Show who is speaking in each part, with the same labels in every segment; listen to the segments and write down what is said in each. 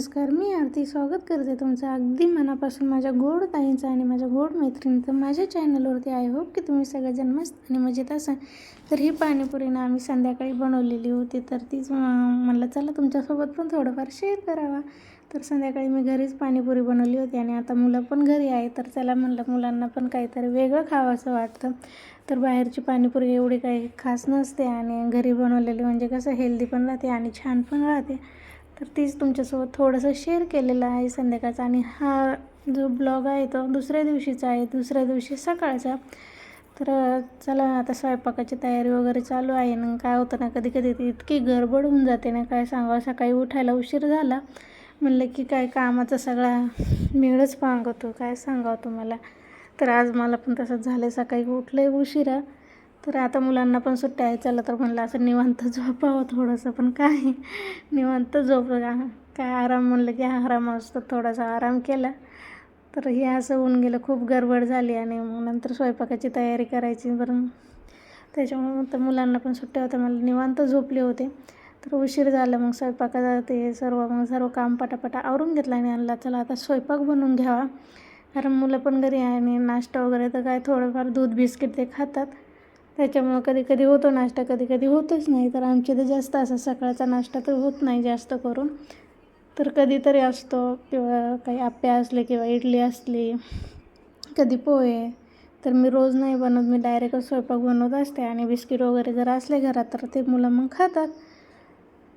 Speaker 1: नमस्कार मी आरती. स्वागत करते तुमचं अगदी मनापासून माझ्या गोड ताईंचं आणि माझ्या गोड मैत्रिणीचं. माझ्या चॅनलवरती आय होप की तुम्ही सगळेजण मस्त आणि मजेत असाल. तर ही पाणीपुरी ना आम्ही संध्याकाळी बनवलेली होती. तर तीच म्हणलं चला तुमच्यासोबत पण थोडंफार शेअर करावा. तर संध्याकाळी मी घरीच पाणीपुरी बनवली होती आणि आता मुलं पण घरी आहे. तर चला म्हणलं मुलांना पण काहीतरी वेगळं खावंसं वाटतं. तर बाहेरची पाणीपुरी एवढी काही खास नसते आणि घरी बनवलेली म्हणजे कसं हेल्दी पण राहते आणि छान पण राहते. तर तीच तुमच्यासोबत थोडंसं शेअर केलेलं आहे संध्याकाळचा. आणि हा जो ब्लॉग आहे तो दुसऱ्या दिवशीचा आहे दुसऱ्या दिवशी सकाळचा. तर चला आता स्वयंपाकाची तयारी वगैरे चालू आहे. ना काय होतं ना कधी कधी ती इतकी गडबड होऊन जाते ना काय सांगावं सकाळी उठायला उशीर झाला. म्हणलं की काय कामाचा सगळा मेळच पांगवतो. काय सांगावं तुम्हाला? तर आज मला पण तसंच झालं सकाळी उठले उशिरा. तर आता मुलांना पण सुट्ट्या आहे चला तर म्हणलं असं निवांत झोपावं थोडंसं पण काय? निवांत झोप काय आराम म्हणलं की आराम असतो थोडासा आराम केला तर हे असं होऊन गेलं. खूप गडबड झाली आणि मग नंतर स्वयंपाकाची तयारी करायची. बरं त्याच्यामुळे मग तर मुलांना पण सुट्ट्या होत्या. मला निवांत झोपले होते. तर उशीर झाला मग स्वयंपाकाचा ते सर्व मग सर्व काम पटापटा आवरून घेतलं आणि आणला. चला आता स्वयंपाक बनवून घ्यावा. कारण मुलं पण घरी आहे आणि नाश्ता वगैरे तर काय थोडंफार दूध बिस्किट ते खातात. त्याच्यामुळं कधी कधी होतो नाश्ता कधी कधी होतच नाही. तर आमच्या तर जास्त असं सकाळचा नाश्ता तर होत नाही जास्त करून. तर कधीतरी असतो किंवा काही आप्पे असले किंवा इडली असली कधी पोहे. तर मी रोज नाही बनवत मी डायरेक्टच स्वयंपाक बनवत असते आणि बिस्किट वगैरे जर असले घरात तर ते मुलं मग खातात.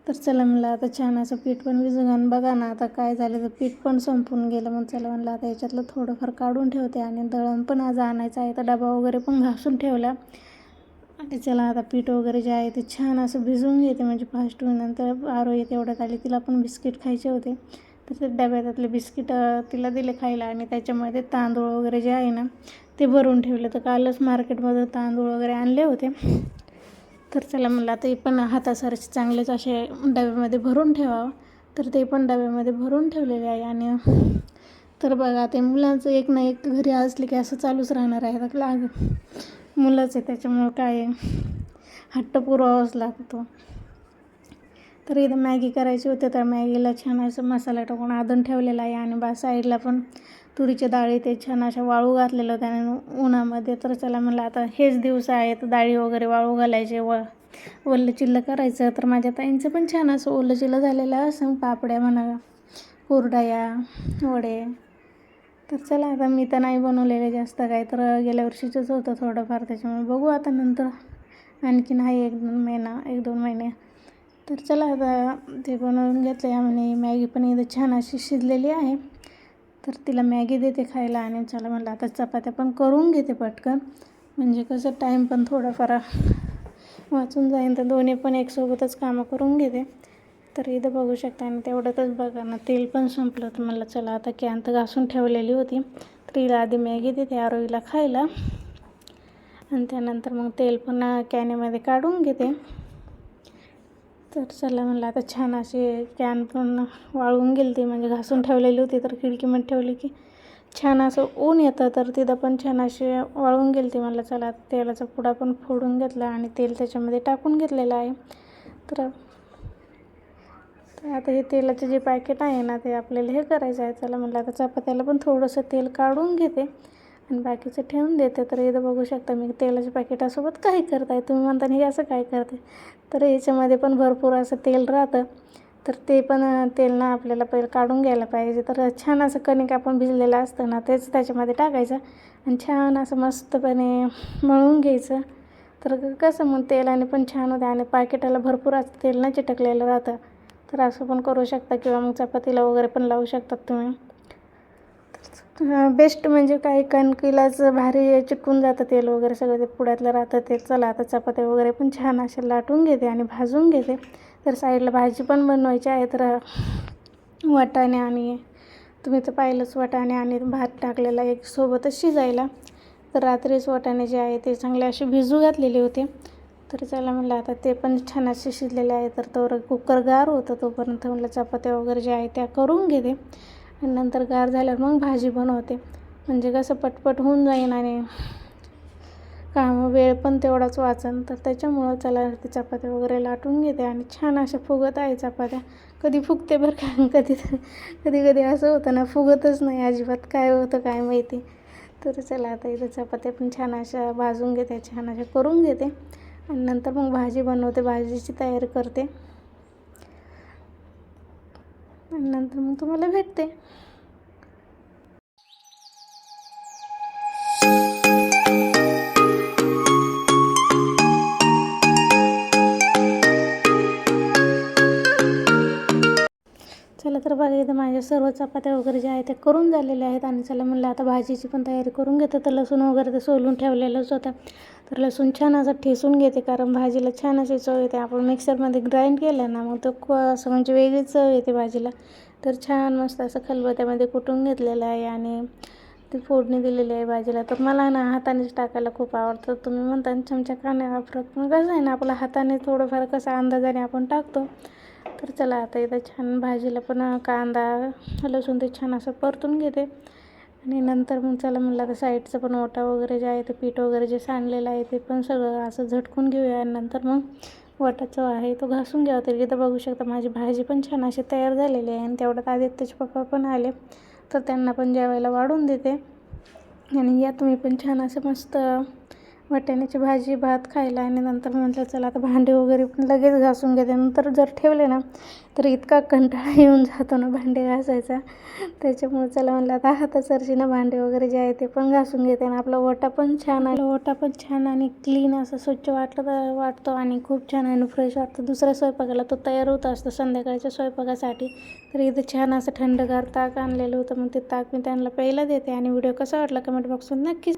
Speaker 1: तर चला म्हणलं आता छान असं पीठ पण भिजून बघा ना आता काय झालं तर पीठ पण संपून गेलं मग चला म्हणलं आता याच्यातलं थोडंफार काढून ठेवते आणि दळण पण आज आणायचं आहे. तर डबा वगैरे पण घासून ठेवला. आणि चला आता पीठ वगैरे जे आहे ते छान असं भिजवून घेते म्हणजे फास्ट होऊन नंतर आरो येते एवढ्यात. आली तिला पण बिस्किट खायचे होते. तर ते डब्यातातले बिस्किट तिला दिले खायला. आणि त्याच्यामध्ये तांदूळ वगैरे जे आहे ना ते भरून ठेवले. तर कालच मार्केटमध्ये तांदूळ वगैरे आणले होते. तर चला म्हणलं आता पण हातासारखे चांगलेच असे डब्यामध्ये भरून ठेवावं. तर ते पण डब्यामध्ये भरून ठेवलेले आहे. आणि तर बघा ते मुलांचं एक ना एक घरी असले की असं चालूच राहणार आहे. लाग मुलंच आहे त्याच्यामुळं काय आहे, हट्ट पुरवावाच लागतो. तर इथं मॅगी करायची होती तर मॅगीला छान असं मसाला टाकून आदन ठेवलेला आहे आणि बा साईडला पण तुरीच्या डाळी ते छान अशा वाळू घातलेलं होतं आणि उन्हामध्ये तर चला म्हणलं आता हेच दिवस आहेत डाळी वगैरे वाळू घालायचे व ओलं चिल्लं करायचं. तर माझ्या ताईंचं पण छान असं ओलं चिल्लं झालेलं असं पापड्या म्हणा कुरडया वडे. तर चला आता मी तर नाही बनवलेले जास्त. काय तर गेल्या वर्षीचंच होतं थोडंफार त्याच्यामुळे बघू आता नंतर. आणखीन आहे एक दोन महिना एक दोन महिने. तर चला आता ते बनवून घेतले म्हणे मॅगी पण इथं छान अशी शिजलेली आहे. तर तिला मॅगी देते खायला आणि चला म्हणलं आता चपात्या पण करून घेते पटकन. म्हणजे कसं टाईम पण थोडाफार वाचून जाईन. तर दोन्ही पण एकसोबतच कामं करून घेते. तर इथं बघू शकता आणि तेवढ्यातच बघा ना तेल पण संपलं. तर मला चला आता कॅन तर घासून ठेवलेली होती. तर हिला आधी मॅगी देते आरोईला खायला. आणि त्यानंतर मग तेल पण कॅनेमध्ये काढून घेते. तर चला म्हणलं आता छान अशी कॅन पण वाळून गेली ती म्हणजे घासून ठेवलेली होती तर खिडकीमध्ये ठेवली की छान असं ऊन येतं तर तिथं पण छान अशी वाळून गेली ती म्हणलं चला आता तेलाचा पुडा पण फोडून घेतला आणि तेल त्याच्यामध्ये टाकून घेतलेलं आहे. तर तर आता हे तेलाचं जे पॅकेट आहे ना ते आपल्याला हे करायचं आहे. चला म्हणलं आता चपात्याला पण थोडंसं तेल काढून घेते. आणि बाकीचं ठेवून देते. तर इथं बघू शकता मी तेलाच्या पॅकेटासोबत काय करताय? तुम्ही म्हणता हे असं काय करते तर याच्यामध्ये पण भरपूर असं तेल राहतं. तर ते पण तेल ना आपल्याला पहिलं काढून घ्यायला पाहिजे. तर छान असं कणिक आपण भिजलेलं असतं ना तेच त्याच्यामध्ये टाकायचं. आणि छान असं मस्तपणे मळून घ्यायचं. तर कसं मग तेलाने पण छान होते. आणि पाकिटाला भरपूर असं तेल ना चिटकलेलं राहतं. तर असं पण करू शकता किंवा मग चपातीला वगैरे पण लावू शकतात तुम्ही. बेस्ट म्हणजे काही कणकीलाच भारी चिटकून जातं तेल वगैरे सगळं ते पुड्यातलं राहतं ते. चला आता चपात्या वगैरे पण छान असे लाटून घेते आणि भाजून घेते. तर साईडला भाजी पण बनवायची आहे तर वाटाणे आणि तुम्ही तर पाहिलंच वाटाणे आणि भात टाकलेला एक सोबतच शिजायला. तर रात्रीच वाटाणे जे आहे ते चांगले असे भिजू घातलेले होते. तर चला म्हणलं आता ते पण छान असे शिजलेले आहे तर तो कुकर गार होतं तोपर्यंत म्हणलं चपात्या वगैरे ज्या आहे त्या करून घेते. आणि नंतर गार झाल्यावर मग भाजी बनवते. म्हणजे कसं पटपट होऊन जाईन आणि कामं वेळ पण तेवढाच वाचन. तर त्याच्यामुळं चला ते चपात्या वगैरे लाटून घेते आणि छान अशा फुगत आहे चपात्या. कधी फुगते बरं का? कधी कधी कधी असं होतं ना फुगतच नाही अजिबात. काय होतं काय माहिती. तर चला आता इथं चपात्या पण छान अशा भाजून घेते छान अशा करून घेते. आणि नंतर मग भाजी बनवते भाजीची तयारी करते. आणि नंतर मग तुम्हाला भेटते. चला तर बघा इथं माझ्या सर्व चपात्या वगैरे ज्या आहेत त्या करून झालेल्या आहेत. आणि चला म्हणलं आता भाजीची पण तयारी करून घेते. तर लसूण वगैरे ते सोलून ठेवलेलंच होतं. तर लसूण छान असं ठेसून घेते कारण भाजीला छान अशी चव येते. आपण मिक्सरमध्ये ग्राइंड केलं ना मग तो असं म्हणजे वेगळीच चव येते भाजीला. तर छान मस्त असं खलबत्यामध्ये कुटून घेतलेलं आहे आणि ती फोडणी दिलेली आहे भाजीला. तर मला ना हातानेच टाकायला खूप आवडतं. तुम्ही म्हणता चमचा का वापरत पण कसं आहे ना आपल्या हाताने थोडंफार कसं अंदाजाने आपण टाकतो. तर चला आता इथं छान भाजीला पण कांदा लसूण ते छान असं परतून घेते. आणि नंतर मग चला म्हणलं आता साईडचं पण ओटा वगैरे जे आहे ते पीठ वगैरे जे सांडलेलं आहे ते पण सगळं असं झटकून घेऊया. आणि नंतर मग वटाचा आहे तो घासून घ्यावा. तरी तर बघू शकता माझी भाजी पण छान अशी तयार झालेली आहे. आणि तेवढ्यात आदित्यचे पप्पा पण आले. तर त्यांना पण जेवायला वाढून देते. आणि या तुम्ही पण छान असं मस्त वाटाण्याची भाजी भात खायला आणि नंतर म्हटलं चला आता भांडे वगैरे पण लगेच घासून घेते. नंतर जर ठेवले ना तर इतका कंटाळा येऊन जातो ना भांडे घासायचा. त्याच्यामुळे चला म्हणलं आता हातासरशी ना भांडे वगैरे जे आहे ते पण घासून घेते. आणि आपला ओटा पण छान आहे. ओटा पण छान आणि क्लीन असं स्वच्छ वाटलं तर वाटतो आणि खूप छान आणि फ्रेश वाटतं. दुसऱ्या स्वयंपाकाला तो तयार होत असतो संध्याकाळच्या स्वयंपाकासाठी. तर इथं छान असं थंडगार ताक आणलेलं होतं. मग ते ताक मी त्यांना प्यायला देते. आणि व्हिडिओ कसा वाटला कमेंट बॉक्समध्ये नक्कीच